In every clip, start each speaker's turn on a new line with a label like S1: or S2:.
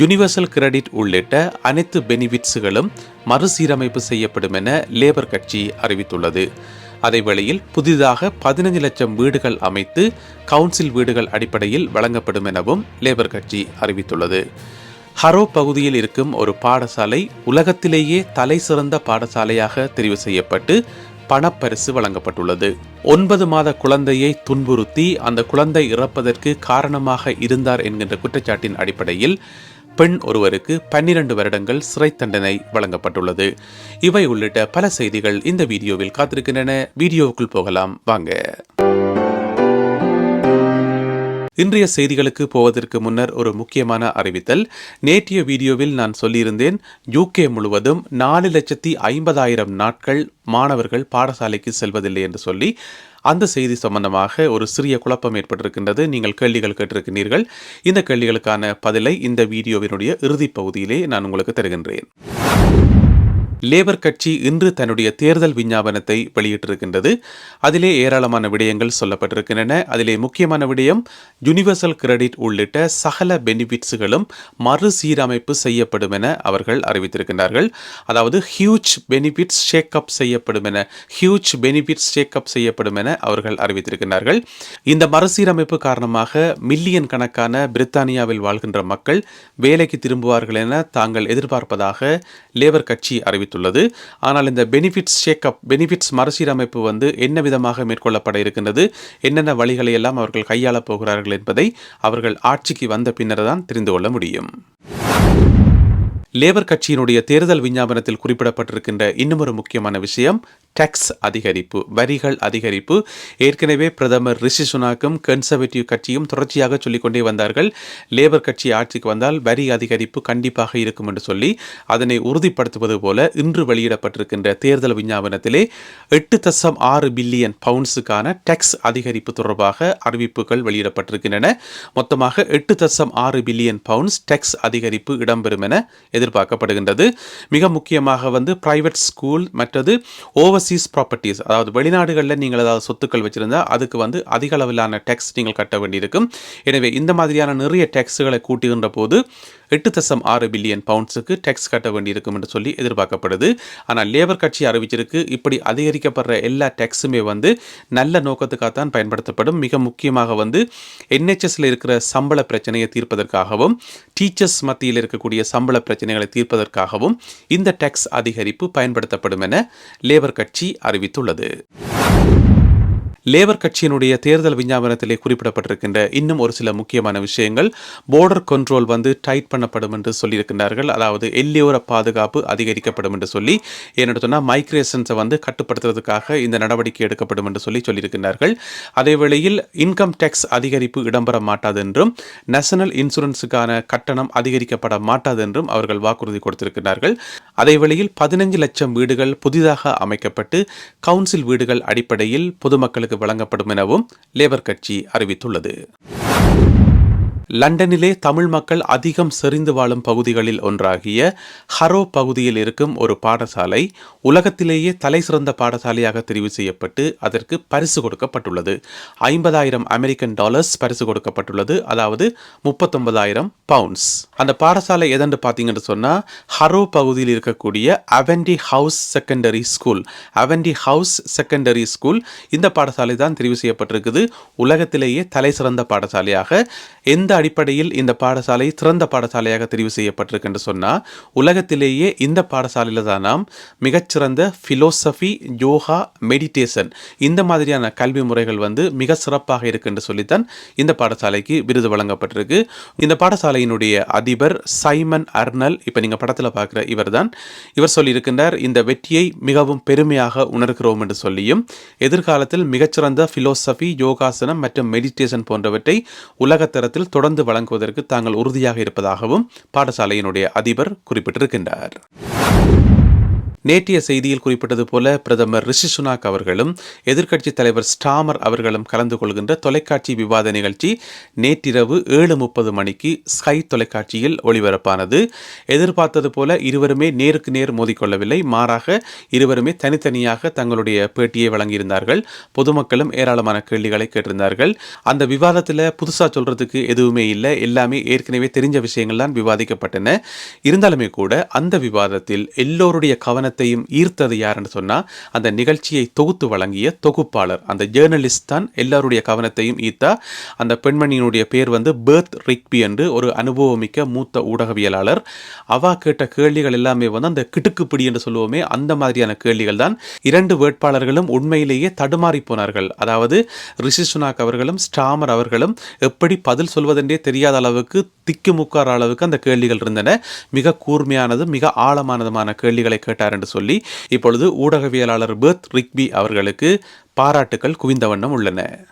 S1: Universal credit உள்ளிட்ட அனைத்து பெனிஃபிட்ஸுகளும் மறுசீரமைப்பு செய்யப்படும் என லேபர் கட்சி அறிவித்துள்ளது. அதேவேளையில் புதிதாக பதினைந்து லட்சம் வீடுகள் அமைத்து கவுன்சில் வீடுகள் அடிப்படையில் வழங்கப்படும் எனவும் லேபர் கட்சி அறிவித்துள்ளது. ஹரோ பகுதியில் இருக்கும் ஒரு பாடசாலை உலகத்திலேயே தலை சிறந்த பாடசாலையாக தெரிவு செய்யப்பட்டு பணப்பரிசு வழங்கப்பட்டுள்ளது. ஒன்பது மாத குழந்தையை துன்புறுத்தி அந்த குழந்தை இறப்பதற்கு காரணமாக இருந்தார் என்கின்ற குற்றச்சாட்டின் அடிப்படையில் பெண் ஒருவருக்கு பன்னிரண்டு வருடங்கள் சிறை தண்டனை வழங்கப்பட்டுள்ளது. இவை உள்ளிட்ட பல செய்திகள் இந்த வீடியோவில் காத்திருக்கின்றன. வீடியோவுக்குள் போகலாம். வாங்க. இன்றைய செய்திகளுக்கு போவதற்கு முன்னர் ஒரு முக்கியமான அறிவித்தல். நேற்றைய வீடியோவில் நான் சொல்லியிருந்தேன் யூகே முழுவதும் நாலு லட்சத்தி ஐம்பதாயிரம் நாட்கள் மாணவர்கள் பாடசாலைக்கு செல்வதில்லை என்று சொல்லி அந்த செய்தி சம்பந்தமாக ஒரு சிறிய குழப்பம் ஏற்பட்டிருக்கின்றது. நீங்கள் கேள்விகள் கேட்டிருக்கிறீர்கள். இந்த கேள்விகளுக்கான பதிலை இந்த வீடியோவினுடைய இறுதிப் பகுதியிலே நான் உங்களுக்கு தருகின்றேன். லேபர் கட்சி இன்று தன்னுடைய தேர்தல் விஞ்ஞாபனத்தை வெளியிட்டிருக்கின்றது. அதிலே ஏராளமான விடயங்கள் சொல்லப்பட்டிருக்கின்றன. அதிலே முக்கியமான விடயம் யுனிவர்சல் கிரெடிட் உள்ளிட்ட சகல பெனிஃபிட்ஸுகளும் மறுசீரமைப்பு செய்யப்படும் என அவர்கள் அறிவித்திருக்கின்றார்கள். அதாவது ஹியூஜ் பெனிஃபிட்ஸ் ஷேக்கப் செய்யப்படும் என ஹியூஜ் பெனிஃபிட்ஸ் ஷேக்கப் செய்யப்படும் என அவர்கள் அறிவித்திருக்கிறார்கள் இந்த மறுசீரமைப்பு காரணமாக மில்லியன் கணக்கான பிரித்தானியாவில் வாழ்கின்ற மக்கள் வேலைக்கு திரும்புவார்கள் என தாங்கள் எதிர்பார்ப்பதாக லேபர் கட்சி அறிவித்துள்ளது. ஆனால் இந்த பெனிஃபிட்ஸ் ஷேக்கப் பெனிஃபிட்ஸ் மறுசீரமைப்பு வந்து என்ன விதமாக மேற்கொள்ளப்பட இருக்கின்றது என்னென்ன வழிகளை எல்லாம் அவர்கள் கையாளப் போகிறார்கள் என்பதை அவர்கள் ஆட்சிக்கு வந்த பின்னர் தான் தெரிந்து கொள்ள முடியும். லேபர் கட்சியினுடைய தேர்தல் விஞ்ஞாபனத்தில் குறிப்பிடப்பட்டிருக்கின்ற இன்னும் ஒரு முக்கியமான விஷயம் டேக்ஸ் அதிகரிப்பு வரிகள் அதிகரிப்பு. ஏற்கனவே பிரதமர் ரிஷி சுனாக்கும் கன்சர்வேட்டிவ் கட்சியும் தொடர்ச்சியாக சொல்லிக்கொண்டே வந்தார்கள். லேபர் கட்சி ஆட்சிக்கு வந்தால் வரி அதிகரிப்பு கண்டிப்பாக இருக்கும் என்று சொல்லி அதனை உறுதிப்படுத்துவது போல இன்று வெளியிடப்பட்டிருக்கின்ற தேர்தல் விஞ்ஞாபனத்திலே எட்டு தசம் ஆறு பில்லியன் பவுண்ட்ஸுக்கான டேக்ஸ் அதிகரிப்பு தொடர்பாக அறிவிப்புகள் வெளியிடப்பட்டிருக்கின்றன. மொத்தமாக எட்டு தசம் ஆறு பில்லியன் பவுண்ட்ஸ் டேக்ஸ் அதிகரிப்பு இடம்பெறும் என எதிர்பார்க்கப்படுகின்றது. மிக முக்கியமாக வந்து பிரைவேட் ஸ்கூல் மற்றது ஓவர்சீஸ் ப்ராப்பர்ட்டிஸ் அதாவது வெளிநாடுகளில் நீங்கள் ஏதாவது சொத்துக்கள் வச்சிருந்தா அதுக்கு வந்து அதிக அளவிலான டேக்ஸ் நீங்கள் கட்ட வேண்டியிருக்கும். எனவே இந்த மாதிரியான நிறைய டேக்ஸுகளை கூட்டுகின்ற போது எட்டு தசம் ஆறு பில்லியன் பவுண்ட்ஸுக்கு டேக்ஸ் கட்ட வேண்டியிருக்கும் என்று சொல்லி எதிர்பார்க்கப்படுது. ஆனால் லேபர் கட்சி அறிவிச்சிருக்கு. இப்படி அதிகரிக்கப்படுற எல்லா டேக்ஸுமே வந்து நல்ல நோக்கத்துக்காகத்தான் பயன்படுத்தப்படும். மிக முக்கியமாக வந்து என்ஹெச்எஸ்ல இருக்கிற சம்பள பிரச்சனையை தீர்ப்பதற்காகவும் டீச்சர்ஸ் மத்தியில் இருக்கக்கூடிய சம்பள பிரச்சனைகளை தீர்ப்பதற்காகவும் இந்த டேக்ஸ் அதிகரிப்பு பயன்படுத்தப்படும் என லேபர் கட்சி அறிவித்துள்ளது. லேபர் கட்சியினுடைய தேர்தல் விஞ்ஞாபனத்திலே குறிப்பிடப்பட்டிருக்கின்ற இன்னும் ஒரு சில முக்கியமான விஷயங்கள். போர்டர் கண்ட்ரோல் வந்து டைட் பண்ணப்படும் என்று சொல்லியிருக்கின்றார்கள். அதாவது எல்லையோர பாதுகாப்பு அதிகரிக்கப்படும் என்று சொல்லி ஏன்னு சொன்னால் மைக்ரேஷன்ஸை வந்து கட்டுப்படுத்துறதுக்காக இந்த நடவடிக்கை எடுக்கப்படும் என்று சொல்லி சொல்லியிருக்கிறார்கள் அதே வேளையில் இன்கம் டேக்ஸ் அதிகரிப்பு இடம்பெற மாட்டாது என்றும் நேஷனல் இன்சூரன்ஸுக்கான கட்டணம் அதிகரிக்கப்பட மாட்டாது என்றும் அவர்கள் வாக்குறுதி கொடுத்திருக்கிறார்கள் அதே வேளையில் பதினைஞ்சு லட்சம் வீடுகள் புதிதாக அமைக்கப்பட்டு கவுன்சில் வீடுகள் அடிப்படையில் பொதுமக்களுக்கு வழங்கப்படும் எனவும் லேபர் கட்சி அறிவித்துள்ளது. லண்டனிலே தமிழ் மக்கள் அதிகம் செறிந்து வாழும் பகுதிகளில் ஒன்றாகிய ஹரோ பகுதியில் இருக்கும் ஒரு பாடசாலை உலகத்திலேயே தலை சிறந்த பாடசாலையாக தெரிவு செய்யப்பட்டு அதற்கு பரிசு கொடுக்கப்பட்டுள்ளது. ஐம்பதாயிரம் அமெரிக்கன் டாலர்ஸ் பரிசு கொடுக்கப்பட்டுள்ளது. அதாவது முப்பத்தொன்பதாயிரம் பவுண்ட்ஸ். அந்த பாடசாலை எதென்று பார்த்தீங்கன்னு சொன்னால் ஹரோ பகுதியில் இருக்கக்கூடிய Avanti house secondary school. Avanti house secondary school இந்த பாடசாலை தான் தெரிவு செய்யப்பட்டிருக்குது. உலகத்திலேயே தலை சிறந்த பாடசாலையாக எந்த அடிப்படையில் இந்த பாடசாலை சிறந்த பாடசாலையாக தெரிவு செய்யப்பட்டிருக்கு என்று சொன்னால் உலகத்திலேயே இந்த பாடசாலையில் தான் நாம் மிகச்சிறந்த ஃபிலோசஃபி யோகா மெடிடேஷன் இந்த மாதிரியான கல்வி முறைகள் வந்து மிக சிறப்பாக இருக்கு என்று சொல்லித்தான் இந்த பாடசாலைக்கு விருது வழங்கப்பட்டிருக்கு. இந்த பாடசாலையினுடைய அதிபர் சைமன் அர்னல் இப்போ நீங்கள் படத்தில் பார்க்குற இவர் தான் இவர் சொல்லியிருக்கின்றார் இந்த வெற்றியை மிகவும் பெருமையாக உணர்கிறோம் என்று சொல்லியும் எதிர்காலத்தில் மிகச்சிறந்த ஃபிலோசஃபி யோகாசனம் மற்றும் மெடிடேஷன் போன்றவற்றை உலகத்தரத்தில் தொடர்ந்து வழங்குவதற்கு தாங்கள் உறுதியாக இருப்பதாகவும் பாடசாலையினுடைய அதிபர் குறிப்பிட்டிருக்கின்றார். நேற்றைய செய்தியில் குறிப்பிட்டது போல பிரதமர் ரிஷி சுனாக் அவர்களும் எதிர்க்கட்சி தலைவர் ஸ்டாமர் அவர்களும் கலந்து கொள்கின்ற தொலைக்காட்சி விவாத நிகழ்ச்சி நேற்றிரவு ஏழு முப்பது மணிக்கு ஸ்கை தொலைக்காட்சியில் ஒளிபரப்பானது. எதிர்பார்த்தது போல இருவருமே நேருக்கு நேர் மோதிக்கொள்ளவில்லை. மாறாக இருவருமே தனித்தனியாக தங்களுடைய பேட்டியை வழங்கியிருந்தார்கள். பொதுமக்களும் ஏராளமான கேள்விகளை கேட்டிருந்தார்கள். அந்த விவாதத்தில் புதுசாக சொல்றதுக்கு எதுவுமே இல்லை. எல்லாமே ஏற்கனவே தெரிஞ்ச விஷயங்கள் தான் விவாதிக்கப்பட்டன. இருந்தாலுமே கூட அந்த விவாதத்தில் எல்லோருடைய கவனத்தையும் ஈர்த்தது யாருன்னு சொன்னால் அந்த நிகழ்ச்சியை தொகுத்து வழங்கிய தொகுப்பாளர். அந்த ஜேர்னலிஸ்ட் தான் எல்லாருடைய கவனத்தையும் ஈர்த்தா அந்த பெண்மணியினுடைய பேர் வந்து பேர்த் ரிக்பி என்று ஒரு அனுபவமிக்க மூத்த ஊடகவியலாளர். அவா கேட்ட கேள்விகள் எல்லாமே வந்து அந்த கிட்டுக்குப்பிடி என்று சொல்லுவோமே அந்த மாதிரியான கேள்விகள் தான் இரண்டு வேட்பாளர்களும் உண்மையிலேயே தடுமாறி போனார்கள். அதாவது ரிஷி சுனாக் அவர்களும் ஸ்டாமர் அவர்களும் எப்படி பதில் சொல்வதென்றே தெரியாத அளவுக்கு திக்குமுக்கார அளவுக்கு அந்த கேள்விகள் இருந்தன. மிக கூர்மையானதும் மிக ஆழமானதுமான கேள்விகளை கேட்டார் என்று சொல்லி இப்பொழுது ஊடகவியலாளர் பெர்த் ரிக்பி அவர்களுக்கு பாராட்டுக்கள் குவிந்த வண்ணம் உள்ளன.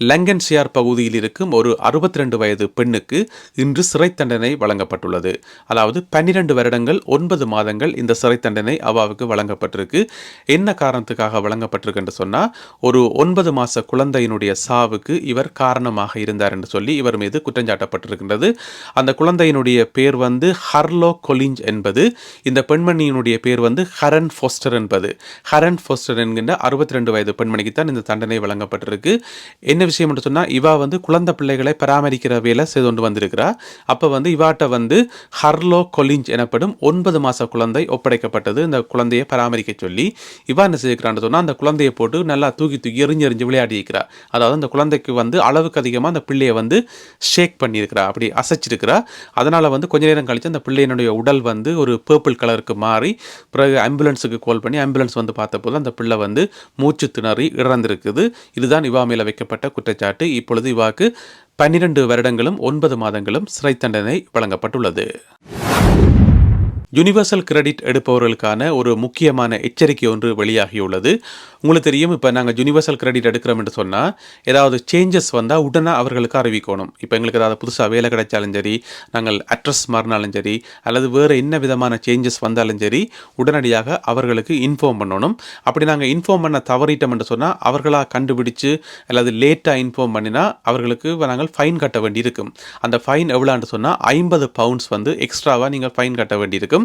S1: லங்கன்ஷியார் பகுதியில் இருக்கும் ஒரு அறுபத்தி ரெண்டு வயது பெண்ணுக்கு இன்று சிறை தண்டனை வழங்கப்பட்டுள்ளது. அதாவது பன்னிரண்டு வருடங்கள் ஒன்பது மாதங்கள் இந்த சிறை தண்டனை அவாவுக்கு வழங்கப்பட்டிருக்கு. என்ன காரணத்துக்காக வழங்கப்பட்டிருக்கு என்று சொன்னால் ஒரு ஒன்பது மாத குழந்தையினுடைய சாவுக்கு இவர் காரணமாக இருந்தார் என்று சொல்லி இவர் மீது குற்றஞ்சாட்டப்பட்டிருக்கின்றது. அந்த குழந்தையினுடைய பேர் வந்து ஹர்லோ கொலிஞ்ச் என்பது இந்த பெண்மணியினுடைய பேர் வந்து ஹரன் ஃபோஸ்டர் என்பது. ஹரன் ஃபோஸ்டர் என்கின்ற அறுபத்தி ரெண்டு வயது பெண்மணிக்கு தான் இந்த தண்டனை வழங்கப்பட்டிருக்கு. என்ன விஷயம் என்று சொன்னால் இவா வந்து குழந்தை பிள்ளைகளை பராமரிக்கிற வேலை செய்து கொண்டு வந்திருக்கிறா. அப்போ வந்து இவாட்ட வந்து ஹர்லோ கொலிஞ்ச் எனப்படும் ஒன்பது மாத குழந்தை ஒப்படைக்கப்பட்டது. இந்த குழந்தையை பராமரிக்க சொல்லி இவா என்ன செய்கிறான்னு சொன்னால் அந்த குழந்தையை போட்டு நல்லா தூக்கி தூக்கி எரிஞ்சு எரிஞ்சு விளையாடி இருக்கிறா. அதாவது அந்த குழந்தைக்கு வந்து அளவுக்கு அதிகமாக அந்த பிள்ளையை வந்து ஷேக் பண்ணியிருக்கிறா. அப்படி அசைச்சிருக்கிறா. அதனால் வந்து கொஞ்ச நேரம் கழித்து அந்த பிள்ளையினுடைய உடல் வந்து ஒரு பர்பிள் கலருக்கு மாறி பிறகு ஆம்புலன்ஸுக்கு கால் பண்ணி ஆம்புலன்ஸ் வந்து பார்த்தபோது அந்த பிள்ளை வந்து மூச்சு திணறி இறந்திருக்குது. இதுதான் இவா மேலே வைக்கப்பட்ட குற்றச்சாட்டு இப்பொழுது இவாக்கு பன்னிரண்டு வருடங்களும் ஒன்பது மாதங்களும் சிறை தண்டனை வழங்கப்பட்டுள்ளது. யுனிவர்சல் கிரெடிட் எடுப்பவர்களுக்கான ஒரு முக்கியமான எச்சரிக்கை ஒன்று வெளியாகியுள்ளது. உங்களுக்கு தெரியும் இப்போ நாங்கள் யூனிவர்சல் கிரெடிட் எடுக்கிறோம் என்று சொன்னால் ஏதாவது சேஞ்சஸ் வந்தால் உடனே அவர்களுக்கு அறிவிக்கணும். இப்போ எங்களுக்கு ஏதாவது புதுசாக வேலை கிடைச்சாலும் சரி நாங்கள் அட்ரஸ் மாறினாலும் சரி அல்லது வேறு என்ன விதமான சேஞ்சஸ் வந்தாலும் சரி உடனடியாக அவர்களுக்கு இன்ஃபார்ம் பண்ணணும். அப்படி நாங்கள் இன்ஃபார்ம் பண்ண தவறிட்டோம் என்று சொன்னால் அவர்களாக கண்டுபிடிச்சு அல்லது லேட்டாக இன்ஃபார்ம் பண்ணினா அவர்களுக்கு நாங்கள் ஃபைன் கட்ட வேண்டியிருக்கும். அந்த ஃபைன் எவ்வளோன்னு சொன்னால் ஐம்பது பவுண்ட்ஸ் வந்து எக்ஸ்ட்ராவாக நீங்கள் ஃபைன் கட்ட வேண்டியிருக்கும்.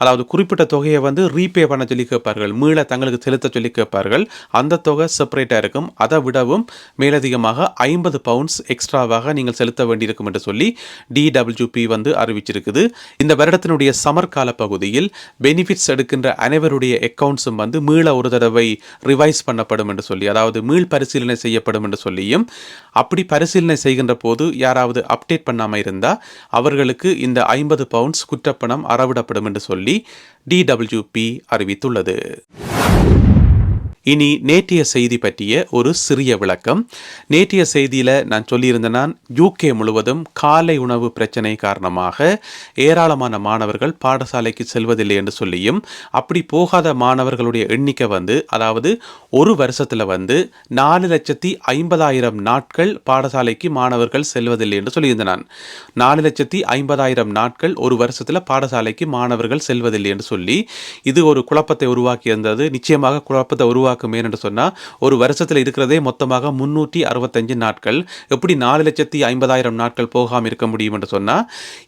S1: அதாவது குறிப்பிட்ட தொகையை வந்து ரீபே பண்ண சொல்லி கேட்பார்கள். மீள தங்களுக்கு செலுத்த சொல்லி கேட்பார்கள். அந்த தொகை செப்பரேட்டாக இருக்கும். அதை விடவும் மேலதிகமாக ஐம்பது பவுண்ட்ஸ் எக்ஸ்ட்ராவாக நீங்கள் செலுத்த வேண்டியிருக்கும் என்று சொல்லி டிடபிள்யூபி வந்து அறிவிச்சிருக்குது. இந்த வருடத்தினுடைய சமர் கால பகுதியில் பெனிஃபிட்ஸ் எடுக்கின்ற அனைவருடைய அக்கவுண்ட்ஸும் வந்து மீள ஒரு தடவை ரிவைஸ் பண்ணப்படும் என்று சொல்லி அதாவது மீள் பரிசீலனை செய்யப்படும் என்று சொல்லியும் அப்படி பரிசீலனை செய்கின்ற போது யாராவது அப்டேட் பண்ணாமல் இருந்தால் அவர்களுக்கு இந்த ஐம்பது பவுண்ட்ஸ் குற்றப்பணம் அறவிடப்படும் என்று சொல்லி டிடபிள்யூபி அறிவித்துள்ளது. இனி நேற்றைய செய்தி பற்றிய ஒரு சிறிய விளக்கம். நேற்றைய செய்தியில் நான் சொல்லியிருந்தேன் நான் யூகே முழுவதும் காலை உணவு பிரச்சனை காரணமாக ஏராளமான மாணவர்கள் பாடசாலைக்கு செல்வதில்லை என்று சொல்லியும் அப்படி போகாத மாணவர்களுடைய எண்ணிக்கை வந்து அதாவது ஒரு வருஷத்தில் வந்து நாலு லட்சத்தி ஐம்பதாயிரம் நாட்கள் பாடசாலைக்கு மாணவர்கள் செல்வதில்லை என்று சொல்லியிருந்தேன் நான். நாலு லட்சத்தி ஐம்பதாயிரம் நாட்கள் ஒரு வருஷத்தில் பாடசாலைக்கு மாணவர்கள் செல்வதில்லை என்று சொல்லி இது ஒரு குழப்பத்தை உருவாக்கியிருந்தது. நிச்சயமாக குழப்பத்தை உருவாக்கி உருவாக்குமே என்று சொன்னால் ஒரு வருஷத்தில் இருக்கிறதே மொத்தமாக முன்னூற்றி அறுபத்தஞ்சு நாட்கள். எப்படி நாலு லட்சத்தி ஐம்பதாயிரம் நாட்கள் போகாமல் இருக்க முடியும் என்று சொன்னால்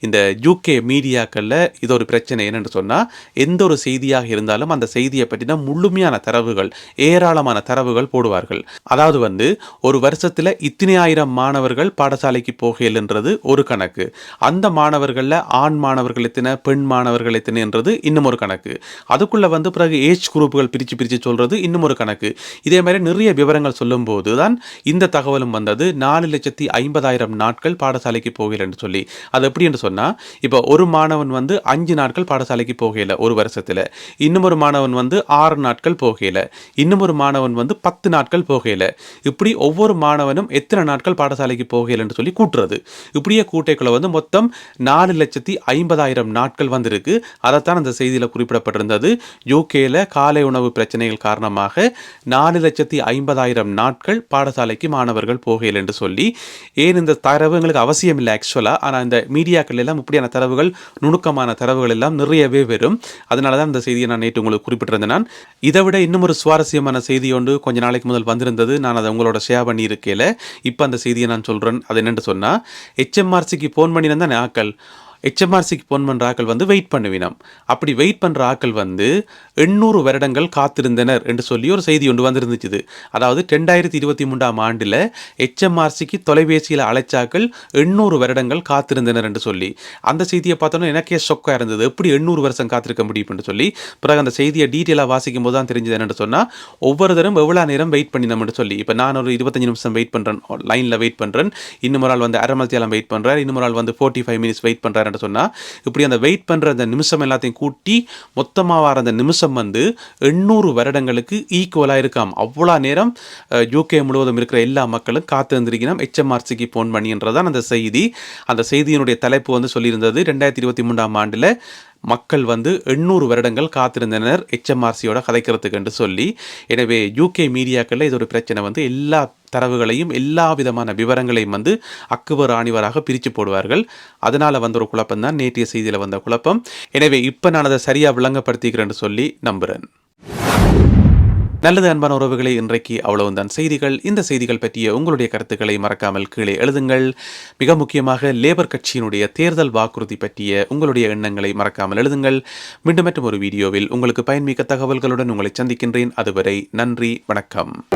S1: இந்த யூகே மீடியாக்களில் இது ஒரு பிரச்சனை என்னென்று சொன்னால் எந்த ஒரு செய்தியாக இருந்தாலும் அந்த செய்தியை பற்றின முழுமையான தரவுகள் ஏராளமான தரவுகள் போடுவார்கள். அதாவது வந்து ஒரு வருஷத்தில் இத்தனை ஆயிரம் மாணவர்கள் பாடசாலைக்கு போகலன்றது ஒரு கணக்கு. அந்த மாணவர்களில் ஆண் மாணவர்கள் எத்தனை பெண் மாணவர்கள் எத்தனைன்றது இன்னும் ஒரு கணக்கு. அதுக்குள்ள வந்து பிறகு ஏஜ் குரூப்புகள் பிரித்து பிரித்து சொல்றது இன்னும் ஒரு கணக்கு. இதே மாதிரி நிறைய விவரங்கள் சொல்லும்போது தான் இந்த தகவலும் வந்தது. நாலு லட்சத்தி ஐம்பதாயிரம் நாட்கள் பாடசாலைக்கு போகல என்று சொல்லி. அது எப்படி என்று சொன்னால் இப்போ ஒரு மாணவன் வந்து அஞ்சு நாட்கள் பாடசாலைக்கு போகல ஒரு வருஷத்தில். இன்னும் ஒரு மாணவன் வந்து ஆறு நாட்கள் போகல. இன்னும் ஒரு மாணவன் வந்து பத்து நாட்கள் போகல. இப்படி ஒவ்வொரு மாணவனும் எத்தனை நாட்கள் பாடசாலைக்கு போகல என்று சொல்லி கூட்டுறது. இப்படியே கூட்டைக்குள்ள வந்து மொத்தம் நாலு லட்சத்தி ஐம்பதாயிரம் நாட்கள் வந்திருக்கு. அதைத்தான் அந்த செய்தியில் குறிப்பிடப்பட்டிருந்தது. யூகேல காலை உணவு பிரச்சனைகள் காரணமாக நாலு லட்சத்தி ஐம்பதாயிரம் நாட்கள் பாடசாலைக்கு மாணவர்கள் போகையில் என்று சொல்லி ஏன் இந்த தரவு எங்களுக்கு அவசியம் இல்லை ஆக்சுவலாக ஆனால் இந்த மீடியாக்கள் எல்லாம் இப்படியான தரவுகள் நுணுக்கமான தரவுகள் எல்லாம் நிறையவே வரும் அதனால தான் இந்த செய்தியை நான் நேற்று உங்களுக்கு குறிப்பிட்டிருந்தேன் நான். இதை விட இன்னும் ஒரு சுவாரஸ்யமான செய்தி ஒன்று கொஞ்ச நாளைக்கு முதல் வந்திருந்தது. நான் அதை உங்களோட ஷேர் பண்ணி இப்போ அந்த செய்தியை நான் சொல்கிறேன் அது என்னென்று சொன்னால் ஹெச்எம்ஆர்சிக்கு ஃபோன் பண்ணியிருந்தேன் ஆக்கள் ஹெச்எம்ஆர்சிக்கு போன் பண்ணுற ஆக்கள் வந்து வெயிட் பண்ணுவினோம். அப்படி வெயிட் பண்ணுற ஆக்கள் வந்து எண்ணூறு வருடங்கள் காத்திருந்தனர் என்று சொல்லி ஒரு செய்தி ஒன்று வந்திருந்துச்சு. அதாவது ரெண்டாயிரத்தி இருபத்தி மூன்றாம் ஆண்டில் ஹெச்எம்ஆர்சிக்கு தொலைபேசியில் அழைச்சாக்கள் எண்ணூறு வருடங்கள் காத்திருந்தனர் என்று சொல்லி. அந்த செய்தியை பார்த்தோன்னா எனக்கே ஷொக்காக இருந்தது. எப்படி எண்ணூறு வருஷம் காத்திருக்க முடியும் என்று சொல்லி. பிறகு அந்த செய்தியை டீட்டெயிலாக வாசிக்கும் போது தான் தெரிஞ்சது என்னென்னு சொன்னால் ஒவ்வொரு எவ்வளோ நேரம் வெயிட் பண்ணினோம்னு சொல்லி. இப்போ நான் ஒரு இருபத்தஞ்சு நிமிஷம் வெயிட் பண்ணுறேன் லைனில் வெயிட் பண்ணுறேன் இன்னும் ஒரு ஆள் வந்து அரை மணி வெயிட் பண்ணுறாரு இன்னும் ஒரு ஆள் வந்து ஃபோர்ட்டி ஃபைவ் மினிட்ஸ் வெயிட் பண்ணுறாரு என்று சொன்னால் இப்படி அந்த வெயிட் பண்ணுற அந்த நிமிஷம் எல்லாத்தையும் கூட்டி மொத்தமாக வர அந்த நிமிஷம் வந்து எண்ணூறு வருடங்களுக்கு ஈக்குவலாக இருக்காம். அவ்வளோ நேரம் யூகே முழுவதும் இருக்கிற எல்லா மக்களும் காத்து இருந்திருக்கணும் ஹெச்எம்ஆர்சிக்கு ஃபோன் பண்ணின்றதான் அந்த செய்தி. அந்த செய்தியினுடைய தலைப்பு வந்து சொல்லியிருந்தது. ரெண்டாயிரத்தி இருபத்தி மூன்றாம் ஆண்டில் மக்கள் வந்து எண்ணூறு வருடங்கள் காத்திருந்தனர் ஹெச்எம்ஆர்சியோட கதைக்கிறதுக்கு என்று சொல்லி. எனவே யூகே மீடியாக்களில் இது ஒரு பிரச்சனை வந்து எல்லா தரவுகளையும் எல்லா விதமான விவரங்களையும் வந்து அக்குவர் ஆணிவராக பிரித்து போடுவார்கள். அதனால் வந்த ஒரு குழப்பம் தான் நேற்றைய செய்தியில் வந்த குழப்பம். எனவே இப்போ நான் அதை சரியாக விளங்கப்படுத்திக்கிறேன்னு சொல்லி நம்புகிறேன் நல்லது அன்பான உறவுகளை இன்றைக்கு அவ்வளவுதான். செய்திகள் இந்த செய்திகள் பற்றிய உங்களுடைய கருத்துக்களை மறக்காமல் கீழே எழுதுங்கள். மிக முக்கியமாக லேபர் கட்சியினுடைய தேர்தல் வாக்குறுதி பற்றிய உங்களுடைய எண்ணங்களை மறக்காமல் எழுதுங்கள். மீண்டும் மற்றும் ஒரு வீடியோவில் உங்களுக்கு பயன்மிக்க தகவல்களுடன் உங்களை சந்திக்கின்றேன். அதுவரை நன்றி வணக்கம்.